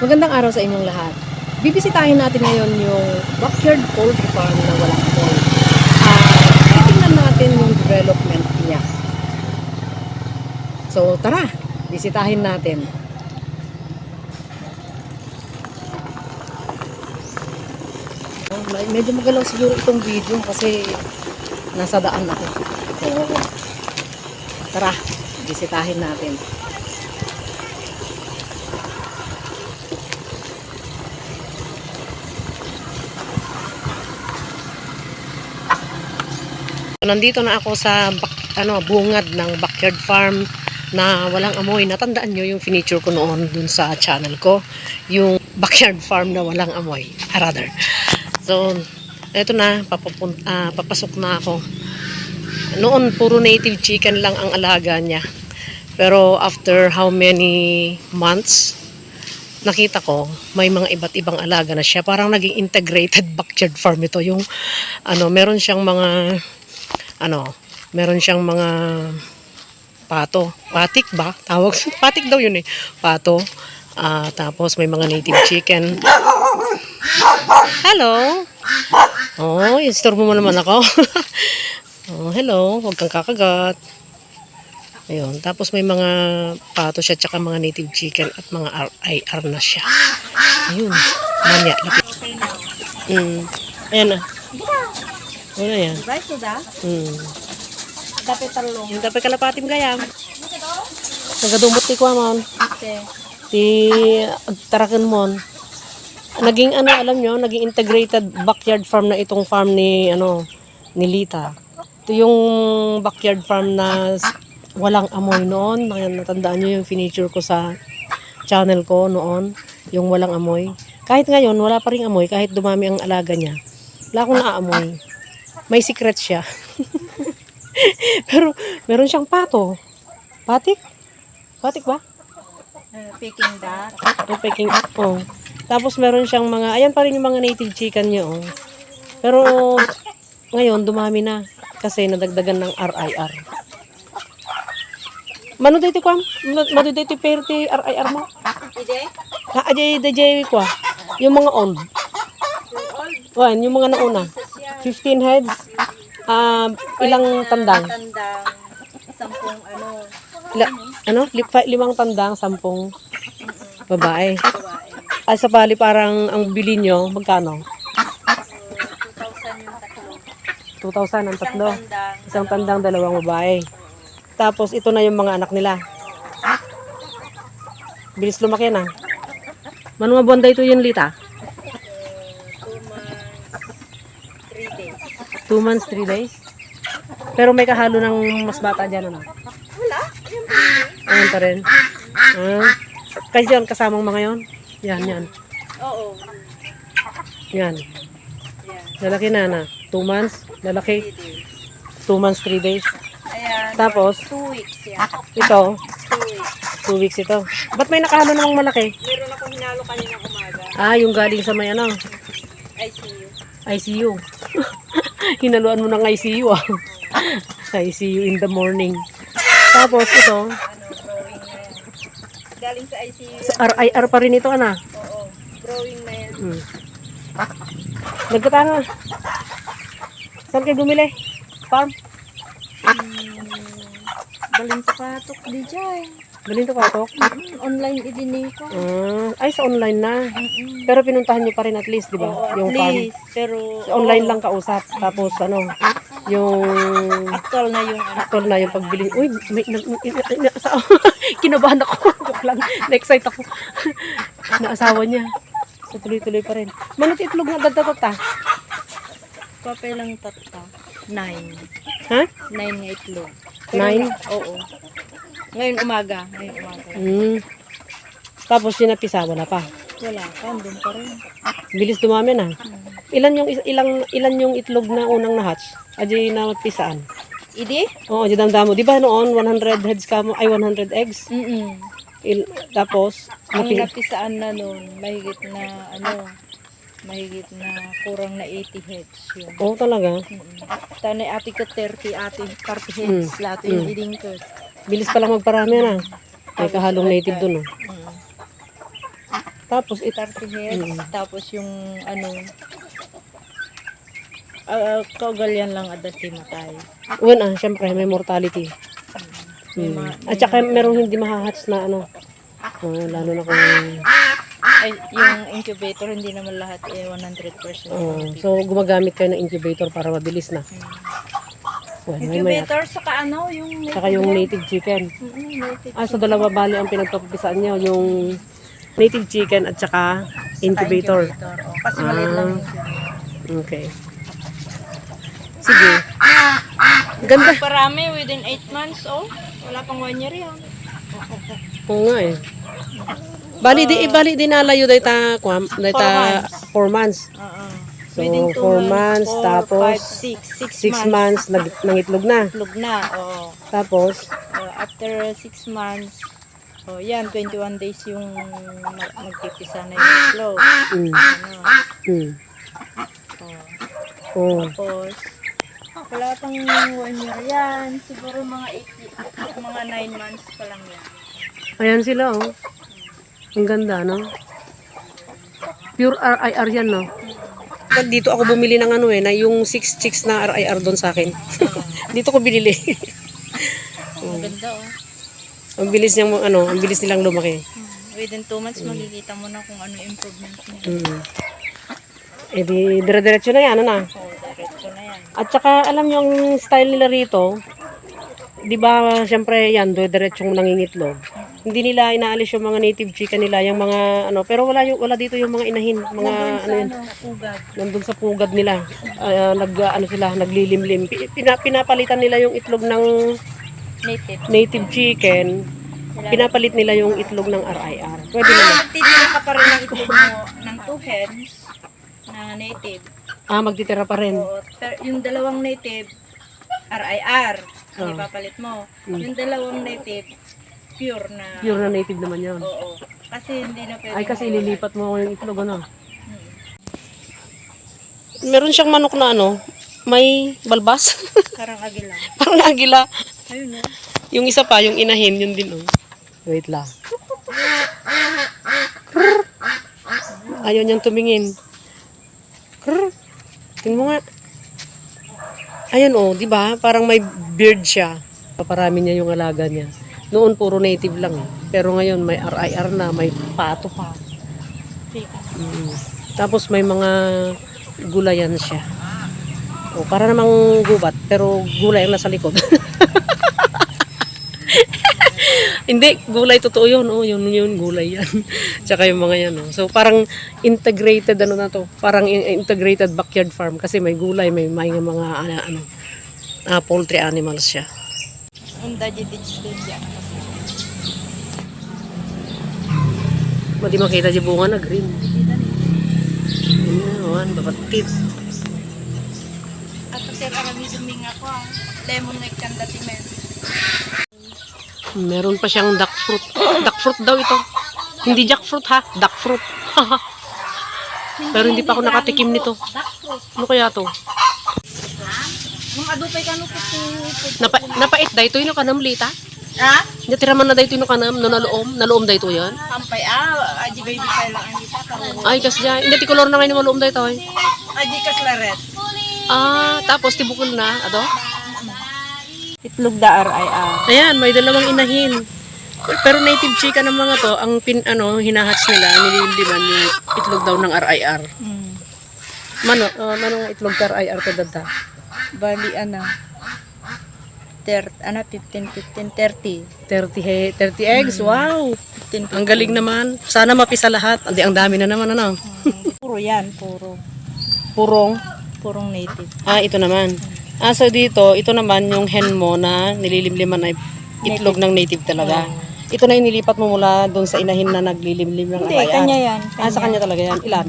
Magandang araw sa inyong lahat. Bibisitahin natin ngayon yung backyard poultry farm na walang poll. Ah, titingnan natin yung development niya. So, tara, bisitahin natin. Oh, medyo magalaw siguro itong video kasi nasa daan ako. So, tara, bisitahin natin. Nandito na ako sa ano, bungad ng backyard farm na walang amoy. Natandaan nyo yung finiture ko noon dun sa channel ko. Yung backyard farm na walang amoy. Ah, rather. So, eto na, papapun- ah, papasok na ako. Noon, puro native chicken lang ang alaga niya. Pero after how many months, nakita ko, may mga iba't ibang alaga na siya. Parang naging integrated backyard farm ito. Yung, ano, meron siyang mga, ano, meron siyang mga pato. Patik ba? Tawag. Patik daw yun eh. Pato. Ah, tapos may mga native chicken. Hello. Oh, in-store mo naman ako. oh, hello. Huwag kang kakagat. Ayun. Tapos may mga pato siya tsaka mga native chicken at mga RIR na siya. Ayun. Manya. Lapit. Mm. Ayan na. Ano yan? Right to that? Mm. Dapat talong. Yung dapat kalapatim gayam. Nagadumot ti kwa mon. Okay. Ti tarakan mon. Naging ano alam nyo, naging integrated backyard farm na itong farm ni ano ni Lita. Ito yung backyard farm na walang amoy noon. Natandaan nyo yung finiture ko sa channel ko noon. Yung walang amoy. Kahit ngayon, wala pa rin amoy. Kahit dumami ang alaga niya. Wala akong naamoy. May secret siya. Pero meron siyang pato. Patik? Patik ba? Uh, picking that. Oh, Peking, oh. Tapos meron siyang mga, ayan pa rin yung mga native chicken niya, oh. Pero ngayon, dumami na. Kasi nadagdagan ng RIR. Mano dito kwa? Mano dito pero ti RIR mo? Ide? Na ajay dajay kwa. Yung mga old. Wan, yung mga nauna. 15 heads. Um, ilang tandang? Tandang. Sampung ano. Ila, ano? Limang tandang, sampung babae. Ay, sa bali parang ang bili nyo, magkano? So, 2,000 yung tatlo. 2,000 ang tatlo. Isang tandang dalawang babae. Tapos ito na yung mga anak nila. Bilis lumaki na. Mano nga buwan ito yun, Lita? 2 months, 3 days. 2 months, 3 days? Pero may kahalo ng mas bata dyan, ano? Wala. Ayan pa rin. Ah. Kasi yun, kasamang mga yon. Yan, yan. Oo. Yan. Lalaki na na. 2 months, 3 lalaki. days. 2 months, 3 days. Ayan. Tapos, 2 weeks yan. ito, 2 weeks. 2 weeks ito. Ba't may nakahalo namang malaki? Meron akong hinalo kanina umaga. Ah, yung galing sa may ano, ICU. ICU. Hinaluan mo ng ICU ah. ICU in the morning. Tapos ito. Galing sa ICU. sa RIR pa rin ito ana. Oo. Growing yan. Hmm. Nagkatanga. Saan kayo bumili? Farm? Balin sa patok di Balin to patok? Mm, Online idini ko. Ah, ay, sa online na. Pero pinuntahan nyo pa rin at least, di ba? Oo, yung at farm. least. Pero Sa online lang kausap. Tapos ano, yung actual na yung ano. actual na yung pagbili. Uy, may, na, sa, kinabahan ako. Joke lang. Na-excite ako. Naasawa niya. So, tuloy-tuloy pa rin. Manot itlog na dadatot ah. Kape lang tata. Nine. Ha? Nine nga itlog. Nine? Oo. Ngayon umaga. Ngayon umaga. Hmm. Tapos sinapisa, wala pa. Wala pa. Andun pa rin. Bilis dumami na. Ilan yung ilang ilan yung itlog na unang na-hatch? Aji na pisaan. Idi? Oo, aji damdamo. Di ba noon 100 heads ka mo ay 100 eggs? Mm Il, tapos Ang napi, napisaan na nun, mahigit na ano, mahigit na kurang na 80 heads yun. Oo talaga. Mm-mm. Tanay ate ko 30, ate 30 heads. Mm. Lahat yung Mm. Bilis pa lang magparami na. May kahalong native dun. Oh. Mm. Tapos, it, 30 heads. Mm. Tapos yung ano, uh, kaugalian lang at dati matay. una, syempre, may mortality. May Mm. mga- At saka merong hindi mahahats na ano. Oh, lalo na kung Ay, yung incubator, hindi naman lahat eh 100%. oh, so gumagamit kayo ng incubator para mabilis na. Well, Incubator, saka ano, yung native. saka yung native chicken. Mm, native. Ah, so dalawa bali ang pinagpapapisaan nyo, yung native chicken at saka incubator. Incubator, oh. Kasi maliit lang Ah. yung incubator. Okay. Sige. Ganda. Parami, within 8 months, oh. Wala pang 1 year yan. Oo nga eh. Bali di bali din nalayo day ta kwam day ta 4 months. Oo. So, within 2 four months, months, tapos 5, 6, 6 6 months nag nangitlog na. Itlog na, oo. Tapos Uh, after 6 months, oh, yan, 21 days yung mag- magpipisa na yung itlog. mm, Ano, mm. oh. Oh. Tapos, wala pang 1 year yan. Siguro mga 8, mga 9 months pa lang yan. Ayan sila oh. Ang ganda no. Pure RIR yan no. Dito ako bumili ng ano eh, na yung 6 chicks na RIR doon sa akin. dito ko binili. Ang ganda, oh. ang bilis niyang ano, ang bilis nilang lumaki. Hmm. Within 2 months, makikita mo na kung ano improvement niya. Mm. Eh di, dire-diretso na yan, ano na. Oh, diretso na yan. At saka, alam niyo ang style nila rito, di ba, syempre yan, dire-diretsong nangingitlog. Hindi nila inaalis yung mga native chicken nila, yung mga, ano, pero wala, yung, wala dito yung mga inahin, mga, ano yun, Ano, nandun sa pugad nila. Ah, nag, ano sila, naglilimlim. Pi- Pina, pinapalitan nila yung itlog ng Native. native chicken, pinapalit nila yung itlog ng RIR. Pwede naman. Magtitira ka pa rin ng itlog mo ng 2 hens na native. Ah, magtitira pa rin. Oo, pero yung dalawang native, RIR, Oh. ipapalit mo. Mm. Yung dalawang native, pure na. Pure na native naman yun. Oo. Kasi hindi na pwede. Ay, kasi ililipat mo yung itlog, ano? Meron siyang manok na ano, may balbas. Karang agila. Parang agila. Ayun no. Yung isa pa, yung inahin, yun din, oh. Wait lang. Ayaw niyang tumingin. Krrr. Tingnan mo nga. Ayun, oh, di ba? Parang may beard siya. Paparami niya yung alaga niya. Noon, puro native lang. eh. Pero ngayon, may RIR na, may pato pa. Mm. Tapos may mga gulayan siya. O, para namang gubat, pero gulay ang nasa likod. Hindi, gulay totoo yun. Oh, yun, yun, gulay yan. Tsaka yung mga yan. Oh. So, parang integrated, ano na to, parang in- integrated backyard farm kasi may gulay, may, may mga, ano, ano ah, poultry animals siya. Yung daddy ditch Madi makita di bunga na green. Ayan, babatit. At sir, arami duming ako ah. Lemon neck and dati men. Meron pa siyang duck fruit. Duck fruit daw ito. Hindi jackfruit ha, duck fruit. Pero hindi pa ako nakatikim nito. Ano kaya to? Nung adupay ka nung Napa, napait daw ito yung kanam lita. Ha? Hindi tiraman na daw ito yung kanam, no naloom, naloom daw ito yan. Ampay ah, aji baby pa lang ang kita karo. Ay, kas dyan. Hindi, ti color na ngayon yung maloom daw ito. eh. Aji kas laret. Ah, tapos tibukol na. Ato? Itlog da RIR. Ayan, may dalawang inahin. Pero native chicken ng mga to, ang pin, ano, hinahats nila, nililiman yung itlog daw ng RIR. Hmm. Mano, uh, mano nga itlog ka RIR to dada? Bali ano. Ter, ano 15 15 30. 30, he, 30 eggs, wow! 15 Ang galing naman. Sana mapisa lahat. Hindi, ang dami na naman, ano? Puro yan, puro. Purong. Purong native. Ah, ito naman. Ah, so dito, ito naman yung hen mo na nililimliman ay itlog ng native talaga. Ito na yung nilipat mo mula doon sa inahin na naglilimlim ng Hindi, RIR. kanya yan. Ah, sa kanya talaga yan. Ilan?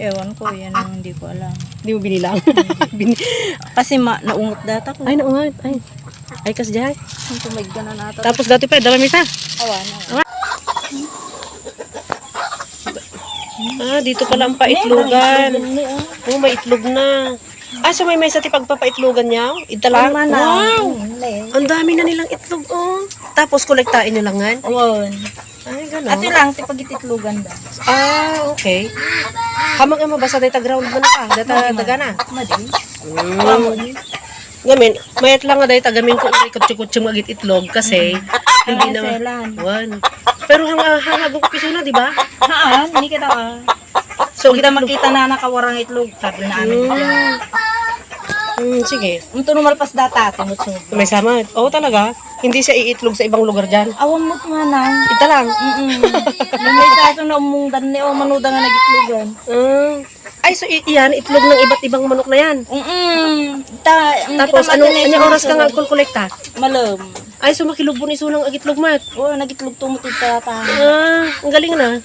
Ewan ko, yan ang hindi ko alam. Hindi mo binilang. Bin- Kasi ma, naungot data ko. ay, naungat. Ay, ay kas. Ang tumig na nato. Tapos dati pa, dala mita. Awa na. Ah, dito pala ang paitlogan. Oh, may itlog na. Ah, so may may sa tipagpapaitlogan niya? Italang? Wow! Ang dami na nilang itlog, oh. Tapos kolektain nyo langan. Awon. Ay, Ato gano'n. lang, ti pagititlugan da. Ah, okay. Hamang ama basta data ground man ka, data dagana. Madi. Mm. Gamin, mayat lang nga dahil tagamin ko uri kutsyo-kutsyo magit itlog kasi hindi Hindi na selan. Wan. Pero hang ah, hang hagong pisuna, di ba? Haan, hindi kita ah. So, Kita makita na nakawarang itlog. Sabi na amin. Mm. Mm, sige. Ito numalpas data, tumutsog. May sama. Oo talaga. Hindi siya iitlog sa ibang lugar dyan. Awan mo nga na. Ita lang. Mm-mm. May may saso na umungdan ni o manuda nga nagitlugan. Mm. Ay, so i- iyan, itlog ng iba't ibang manok na yan. Mm-mm. Ta, ang Tapos, kita anong, matinay anong sa oras ka nga kulkolekta? Malam. Ay, so makilugbo ni sunang agitlog mat. Oo, nagitlog tumutid ta ta. Ah, ang galing na.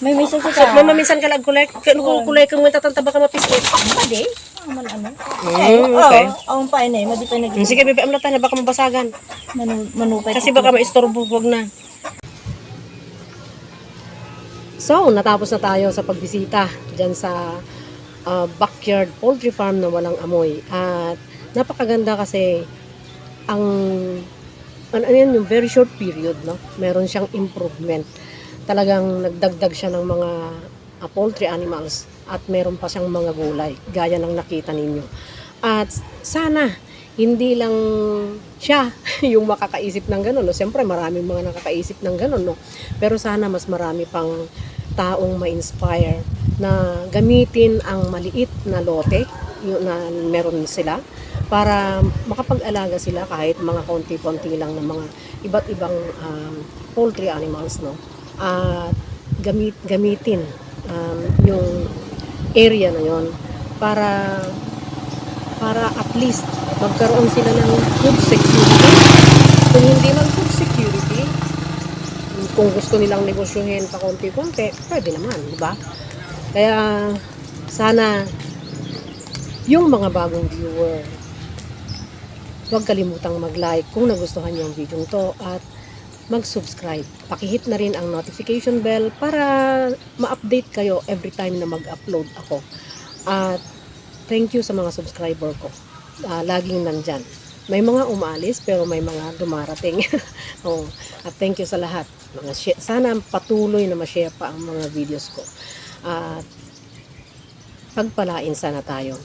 May may saso So, ka. mama, minsan ka lang kulek. Kung kulek kang may tatantaba ka mapislit. Pwede. Aman ano. Mm, okay. Oo, awan pa ina, madi pa nag Sige, bebe, amlatan na baka mabasagan. manu manupay. Kasi baka maistorbo, wag na. So, natapos na tayo sa pagbisita dyan sa ah, backyard poultry farm na walang amoy. At napakaganda kasi ang ano, ano yan, yung very short period, no? Meron siyang improvement. Talagang nagdagdag siya ng mga ah, poultry animals at meron pa siyang mga gulay, gaya ng nakita ninyo. At sana, hindi lang siya yung makakaisip ng ganun. No? Siyempre, maraming mga nakakaisip ng ganun. No? Pero sana mas marami pang taong ma-inspire na gamitin ang maliit na lote yung na meron sila para makapag-alaga sila kahit mga konti-konti lang ng mga iba't ibang um, poultry animals no at gamit gamitin um, yung area na yon para para at least magkaroon sila ng food security. Kung hindi man food security, kung gusto nilang negosyohin pa konti-konti, pwede naman, di ba? Kaya sana yung mga bagong viewer, huwag kalimutang mag-like kung nagustuhan ang video to at mag-subscribe. Pakihit na rin ang notification bell para ma-update kayo every time na mag-upload ako. At thank you sa mga subscriber ko. Ah, laging nandyan. May mga umaalis pero may mga dumarating. oh, at thank you sa lahat. Mga sana patuloy na ma-share pa ang mga videos ko. At pagpalain sana tayo